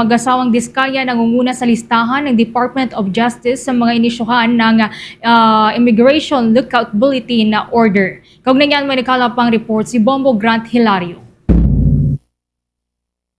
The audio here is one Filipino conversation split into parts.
mag-asawang Diskaya nangunguna sa listahan ng Department of Justice sa mga inisyuhan ng ah, Immigration Lookout Bulletin na order. Kaugnay niyan may nakalapang report si Bombo Grant Hilario.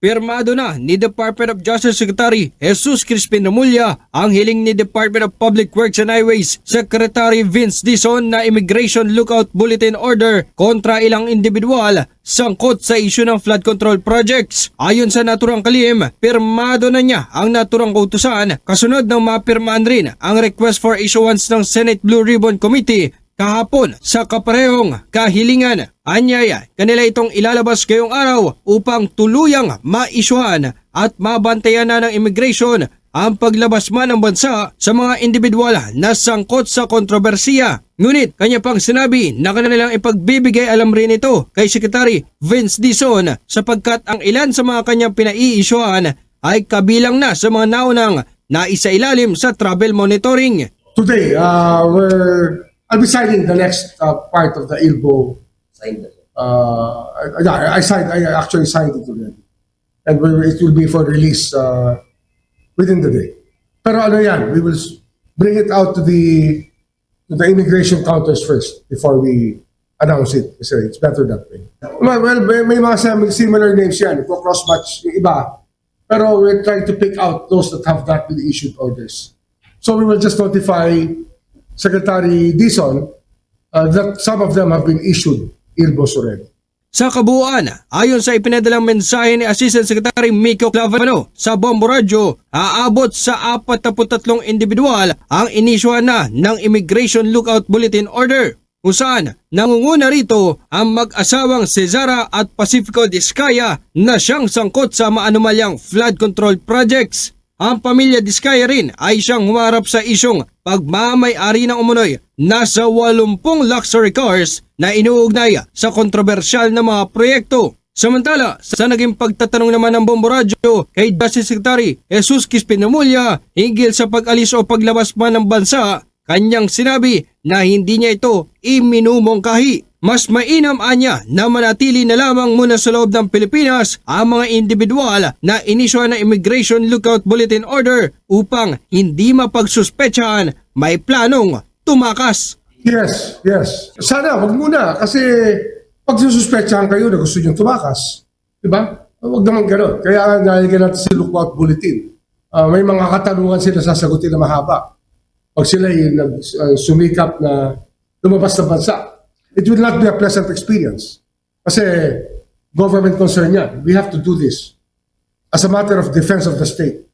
Pirmado na ni Department of Justice Secretary Jesus Crispin Remulla ang hiling ni Department of Public Works and Highways Secretary Vince Dizon na Immigration Lookout Bulletin Order kontra ilang individual sangkot sa isyu ng flood control projects. Ayon sa naturang kalim, pirmado na niya ang naturang kautusan kasunod ng mapirmaan rin ang request for issuance ng Senate Blue Ribbon Committee kahapon sa kaparehong kahilingan. Anyaya, kanila itong ilalabas ngayong araw upang tuluyang maisyuhan at mabantayan na ng immigration ang paglabas man ng bansa sa mga individual na sangkot sa kontrobersiya. Ngunit kanya pang sinabi na kanilang ipagbibigay alam rin ito kay Secretary Vince Dizon sapagkat ang ilan sa mga kanyang pinaiisyuhan ay kabilang na sa mga naunang na isailalim sa travel monitoring. Today, uh, we're I'll be signing the next uh, part of the ILBO. Signed Uh, I, I signed. I actually signed it already, and we, it will be for release uh, within the day. Pero ano yan, we will s- bring it out to the to the immigration counters first before we announce it. Kasi it's better that way. Well, well may, may mga sim- similar names yan. Kung cross-match yung iba. Pero we're trying to pick out those that have not been issued orders. So we will just notify Secretary Dizon uh, that some of them have been issued ILBOs already. Sa kabuuan, ayon sa ipinadalang mensahe ni Assistant Secretary Miko Clavano sa Bombo Radio, aabot sa 43 individual ang inisyuhan na ng Immigration Lookout Bulletin Order kung saan nangunguna rito ang mag-asawang Cesara at Pacifico Discaya na siyang sangkot sa maanumalyang flood control projects. Ang pamilya Diskaya rin ay siyang humarap sa isyong pagmamay-ari ng umunoy nasa 80 luxury cars na inuugnay sa kontrobersyal na mga proyekto. Samantala, sa naging pagtatanong naman ng Bombo Radio kay Justice Secretary Jesus Kispinamulya hinggil sa pag-alis o paglabas man ng bansa, kanyang sinabi na hindi niya ito iminumongkahi. Mas mainam anya na manatili na lamang muna sa loob ng Pilipinas ang mga individual na inisyo ng Immigration Lookout Bulletin Order upang hindi mapagsuspetsahan may planong tumakas. Yes, yes. Sana, wag muna. Kasi pag sususpetsahan kayo na gusto nyo tumakas, di ba? Huwag naman gano'n. Kaya nalagyan natin si lookout bulletin. Ah, may mga katanungan sila sasagutin na mahaba. Pag sila nag, ah, sumikap na lumabas ng bansa, it will not be a pleasant experience. Kasi government concern yan. We have to do this as a matter of defense of the state.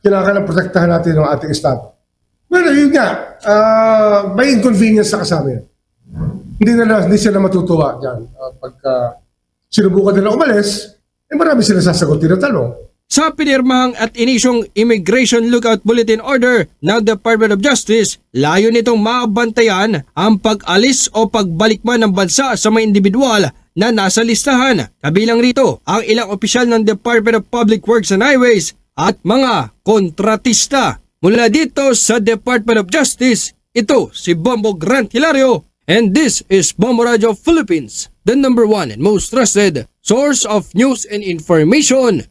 Kailangan protektahan natin ang ating Estado. Well, yun nga, ah, may inconvenience na kasama yan. Hindi na hindi sila matutuwa dyan. Ah, pagka sinubukan nila umalis, eh marami sila sasagutin na tanong. Sa pinirmahang at inisyong Immigration Lookout Bulletin Order ng Department of Justice, layo nitong maabantayan ang pag-alis o pagbalik man ng bansa sa mga individual na nasa listahan. Kabilang rito ang ilang opisyal ng Department of Public Works and Highways at mga kontratista. Mula dito sa Department of Justice, ito si Bombo Grant Hilario and this is Bombo Radio Philippines, the number one and most trusted source of news and information.